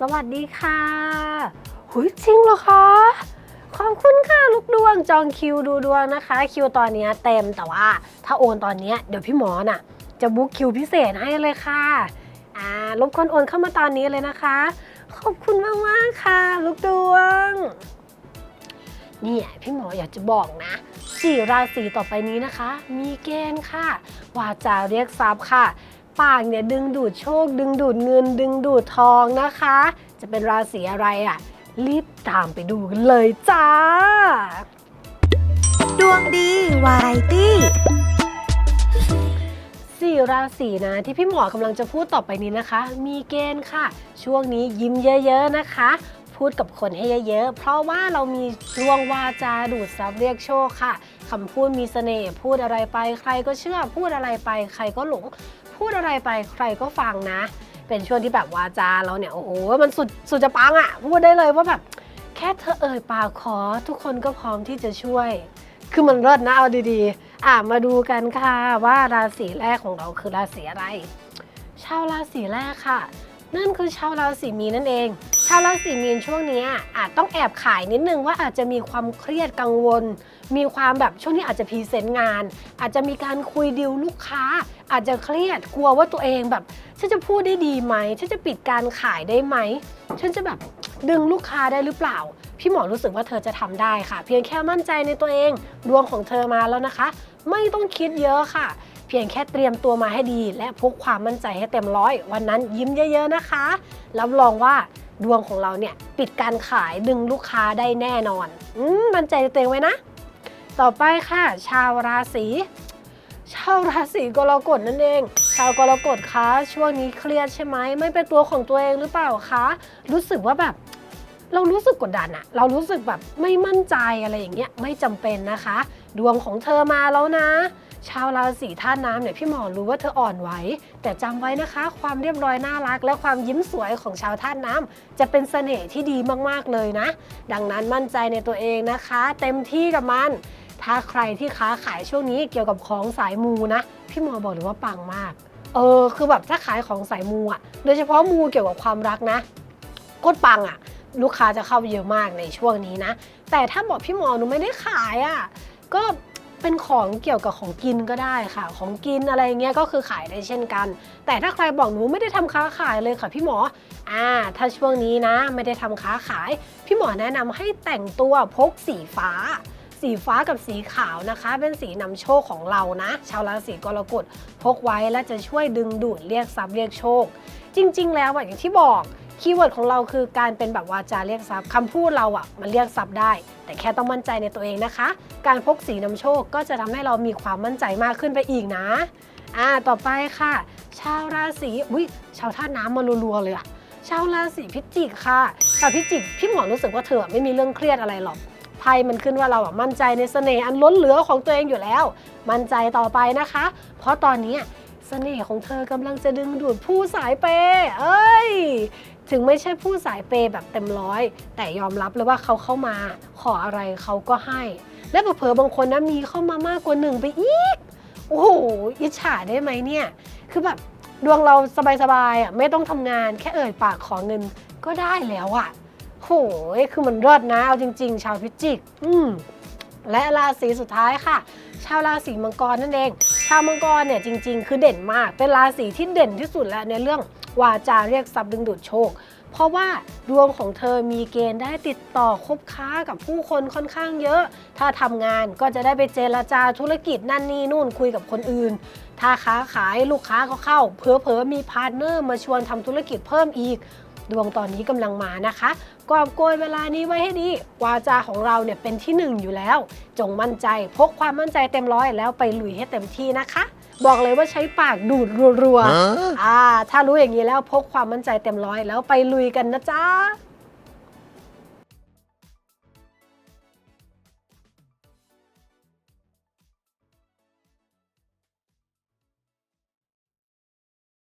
สวัสดีค่ะหุยจริงเหรอคะขอบคุณค่ะลูกดวงจองคิวดูดวงนะคะ คิวตอนนี้เต็มแต่ว่าถ้าโอนตอนนี้เดี๋ยวพี่หมอน่ะ จะบุ๊กคิวพิเศษให้เลยค่ะอ่ารบกวนโอนเข้ามาตอนนี้เลยนะคะ ขอบคุณมากมากค่ะ ลูกดวงนี่พี่หมออยากจะบอกนะสี่ราศีต่อไปนี้นะคะ มีเกณฑ์ค่ะ ว่าจาเรียกทรัพย์ค่ะ ปากเนี่ยดึงดูดโชค ดึงดูดเงิน ดึงดูดทองนะคะ จะเป็นราศีอะไรอะ รีบตามไปดูกันเลยจ้า ดวงดีวาไรตี้สี่ราศีนะที่พี่หมอกำลังจะพูดต่อไปนี้นะคะ มีเกณฑ์ค่ะ ช่วงนี้ยิ้มเยอะ ๆนะคะ พูดกับคนให้เยอะๆ เพราะว่าเรามีดวงวาจาดูดซับเรียกโชคค่ะคำพูดมีเสน่ห์พูดอะไรไป ใครก็เชื่อพูดอะไรไป ใครก็หลง พูดอะไรไปใครก็ฟังนะ เป็นช่วงที่แบบวาจาเราเนี่ยโอ้โหมันสุดสุดจะปังอะ่ะพูดได้เลยว่าแบบแค่เธอเอ่ยปากขอ ทุกคนก็พร้อมที่จะช่วย คือมันเลิศนะเอาดีๆ อะมาดูกันค่ะว่าราศีแรกของเราคือราศีอะไร ชาวราศีแรกค่ะ นั่นคือชาวราศีมีนนั่นเอง ชาวราศีมีนช่วงนี้อาจต้องแอบขายนิดนึงว่าอาจจะมีความเครียดกังวล มีความแบบช่วงนี้อาจจะพรีเซนต์งาน อาจจะมีการคุยดีลลูกค้า อาจจะเครียดกลัวว่าตัวเองแบบฉันจะพูดได้ดีไหมฉันจะปิดการขายได้ไหมฉันจะแบบดึงลูกค้าได้หรือเปล่า พี่หมอรู้สึกว่าเธอจะทำได้ค่ะ เพียงแค่มั่นใจในตัวเองดวงของเธอมาแล้วนะคะ ไม่ต้องคิดเยอะค่ะ เพียงแค่เตรียมตัวมาให้ดี และพกความมั่นใจให้เต็มร้อย วันนั้นยิ้มเยอะ ๆนะคะรับรองว่า ดวงของเราเนี่ยปิดการขายดึงลูกค้าได้แน่นอนอืมมั่นใจในตัวเองไว้นะ ต่อไปค่ะ ชาวราศีชาวราศีกรกฎนั่นเอง ชาวกรกฎคะช่วงนี้เครียดใช่ไหมไม่เป็นตัวของตัวเองหรือเปล่าคะรู้สึกว่าแบบ เรารู้สึกกดดันอะเรารู้สึกแบบไม่มั่นใจอะไรอย่างเงี้ยไม่จำเป็นนะคะ ดวงของเธอมาแล้วนะ ชาวราศีธาตุน้ำเนี่ยพี่หมอรู้ว่าเธออ่อนไหวแต่จำไว้นะคะ ความเรียบร้อยน่ารัก และความยิ้มสวยของชาวธาตุน้ำจะเป็นเสน่ห์ที่ดีมากๆเลยนะ ดังนั้นมั่นใจในตัวเองนะคะ เต็มที่กับมัน ถ้าใครที่ค้าขายช่วงนี้เกี่ยวกับของสายมูนะ พี่หมอบอกเลยว่าปังมาก เออคือแบบถ้าขายของสายมูอะโดยเฉพาะมูเกี่ยวกับความรักนะโคตรปังอะลูกค้าจะเข้าเยอะมากในช่วงนี้นะ แต่ถ้าบอกพี่หมอหนูไม่ได้ขายอะก็ เป็นของเกี่ยวกับของกินก็ได้ค่ะ ของกินอะไรเงี้ยก็คือขายได้เช่นกัน แต่ถ้าใครบอกหนูไม่ได้ทำค้าขายเลยค่ะพี่หมออ่าถ้าช่วงนี้นะไม่ได้ทำค้าขาย พี่หมอแนะนำให้แต่งตัวพกสีฟ้า สีฟ้ากับสีขาวนะคะ เป็นสีนำโชคของเรานะ ชาวราศีกรกฎพกไว้และจะช่วยดึงดูดเรียกทรัพย์เรียกโชค จริง ๆ แล้วอย่างที่บอก คีย์เวิร์ดของเราคือการเป็นแบบวาจาเรียกทรัพย์คำพูดเราอะมันเรียกทรัพย์ได้ แต่แค่ต้องมั่นใจในตัวเองนะคะ การพกสีนำโชคก็จะทำให้เรามีความมั่นใจมากขึ้นไปอีกนะอ่าต่อไปค่ะ ชาวราศีอุ้ยชาวธาตุน้ำมารัวๆเลยอะชาวราศีพิจิกค่ะชาวพิจิกพี่หมอรู้สึกว่าเธอไม่มีเรื่องเครียดอะไรหรอกไพ่มันขึ้นว่าเราอะมั่นใจในเสน่ห์อันล้นเหลือของตัวเองอยู่แล้ว มั่นใจต่อไปนะคะ เพราะตอนนี้เสน่ห์ของเธอกำลังจะดึงดูดผู้สายเปเอ้ย ถึงไม่ใช่ผู้สายเปย์แบบเต็มร้อย แต่ยอมรับเลยว่าเขาเข้ามาขออะไรเขาก็ให้ และเผลอๆบางคนนะมีเข้ามามากกว่าหนึ่งไปอีก โอ้โหอิจฉาได้ไหมเนี่ย คือแบบดวงเราสบายๆอะไม่ต้องทำงานแค่เอ่ยปากขอเงินก็ได้แล้วอะโหยคือมันเลิศนะเอาจริง ๆ ชาวพิจิก อืมและราศีสุดท้ายค่ะ ชาวราศีมังกรนั่นเอง ชาวมังกรเนี่ยจริง ๆ คือเด่นมาก เป็นราศีที่เด่นที่สุดแล้วในเรื่อง วาจาเรียกทรัพย์ดึงดูดโชค เพราะว่าดวงของเธอมีเกณฑ์ได้ติดต่อคบค้ากับผู้คนค่อนข้างเยอะ ถ้าทำงานก็จะได้ไปเจรจาธุรกิจนั่นนี่นู่นคุยกับคนอื่น ถ้าค้าขายลูกค้าก็เข้าเผลอๆมีพาร์ทเนอร์มาชวนทำธุรกิจเพิ่มอีกดวงตอนนี้กำลังมานะคะกอบโกยเวลานี้ไว้ให้ดี วาจาของเราเนี่ยเป็นที่หนึ่งอยู่แล้ว จงมั่นใจ พกความมั่นใจเต็มร้อยแล้วไปลุยให้เต็มที่นะคะ บอกเลยว่าใช้ปากดูดรัวๆอ่าถ้ารู้อย่างนี้แล้วพกความมั่นใจเต็มร้อยแล้วไปลุยกันนะจ๊ะ